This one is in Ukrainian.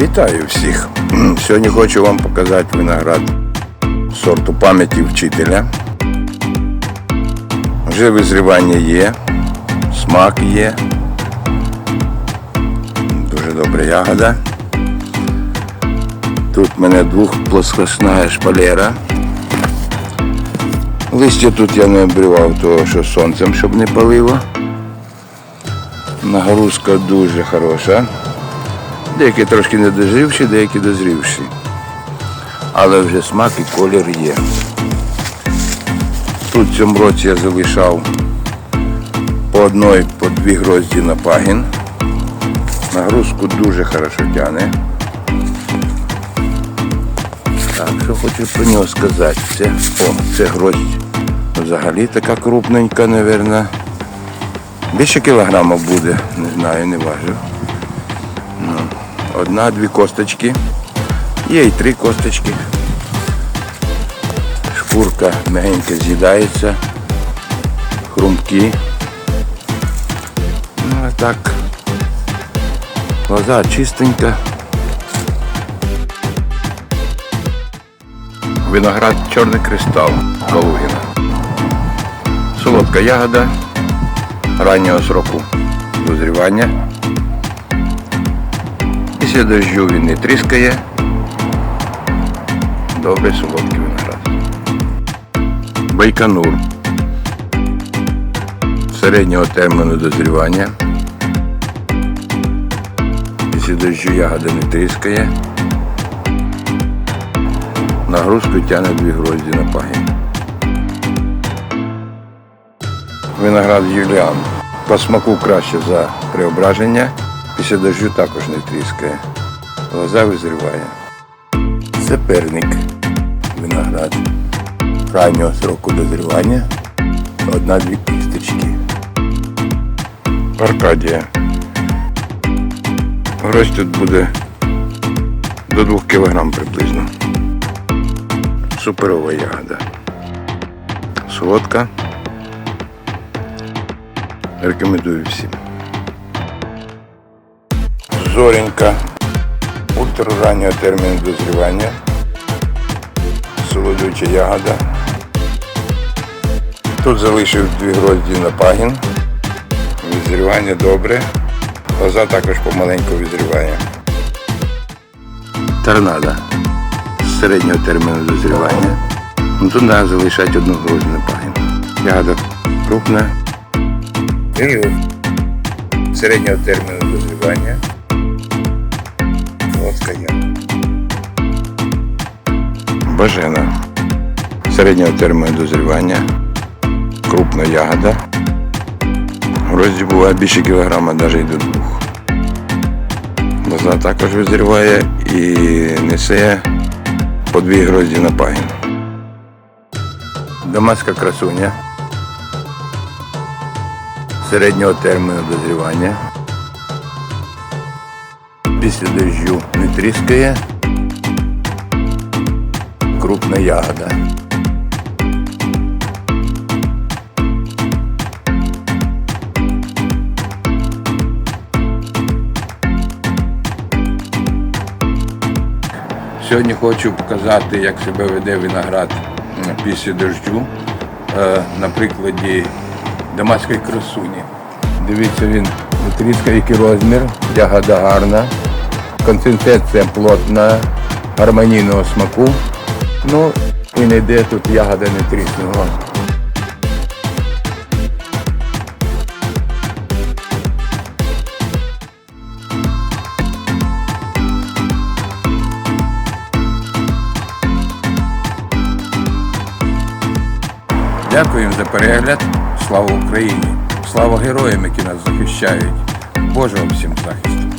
Вітаю всіх. Сьогодні хочу вам показати виноград сорту пам'яті вчителя. Вже визрівання є, смак є. Дуже добра ягода. Тут в мене двохплоскосна шпалера. Листя тут я не обривав, того що сонцем, щоб не палило. Нагрузка дуже хороша. Деякі трошки не дозрівші, деякі дозрівші. Але вже смак і колір є. Тут в цьому році я залишав по одної, по дві грозді на пагін. Нагрузку дуже хорошо тягне. Так, що хочу про нього сказати. Це, о, це гроздь взагалі така крупненька, мабуть. Більше кілограма буде, не знаю, не важив. Одна-дві косточки. Є і три косточки. Шкурка мягенько з'їдається. Хрумкі. Ну а так. Лоза чистенька. Виноград чорний кристал Калугіна. Солодка ягода раннього сроку дозрівання. Після дощу він не тріскає. Добрий солодкий виноград. Байконур. Середнього терміну дозрівання. Після дощу ягода не тріскає. Нагрузку тягне дві грозді на пагін. Виноград Юліан. По смаку краще за преображення. Після дощу також не тріскає. Лоза визріває. Це. Виноград. Раннього сроку дозрівання. Одна-дві кісточки. Аркадія. Гроздь тут буде до 2 кг приблизно. Суперова ягода. Солодка. Рекомендую всім. Зоренька. Ультрараннього терміну дозрівання. Солодюча ягода. Тут залишив дві грозді на пагін. Відзрівання добре. Лоза також помаленьку відзріває. Торнадо. З середнього терміну дозрівання. Ну, тут треба залишати одну грозді на пагін. Ягода крупна. Він середнього терміну дозрівання. Ягода. Бажена. Середнього терміну дозрівання. Крупна ягода. Грозді буває більше кілограма, навіть до двох. Лоза також визріває і несе по дві грозді на пагін. Дамаська красуня. Середнього терміну дозрівання. Після дощу не тріскає. Крупна ягода. Сьогодні хочу показати, як себе веде виноград після дощу е, на прикладі дамаської красуні. Дивіться, він не тріскає який розмір, ягода гарна, концентрація плотна, гармонійного смаку. Ну і не йде тут ягода не тріснула. Дякуємо за перегляд. Слава Україні! Слава героям, які нас захищають. Божого всім захисту!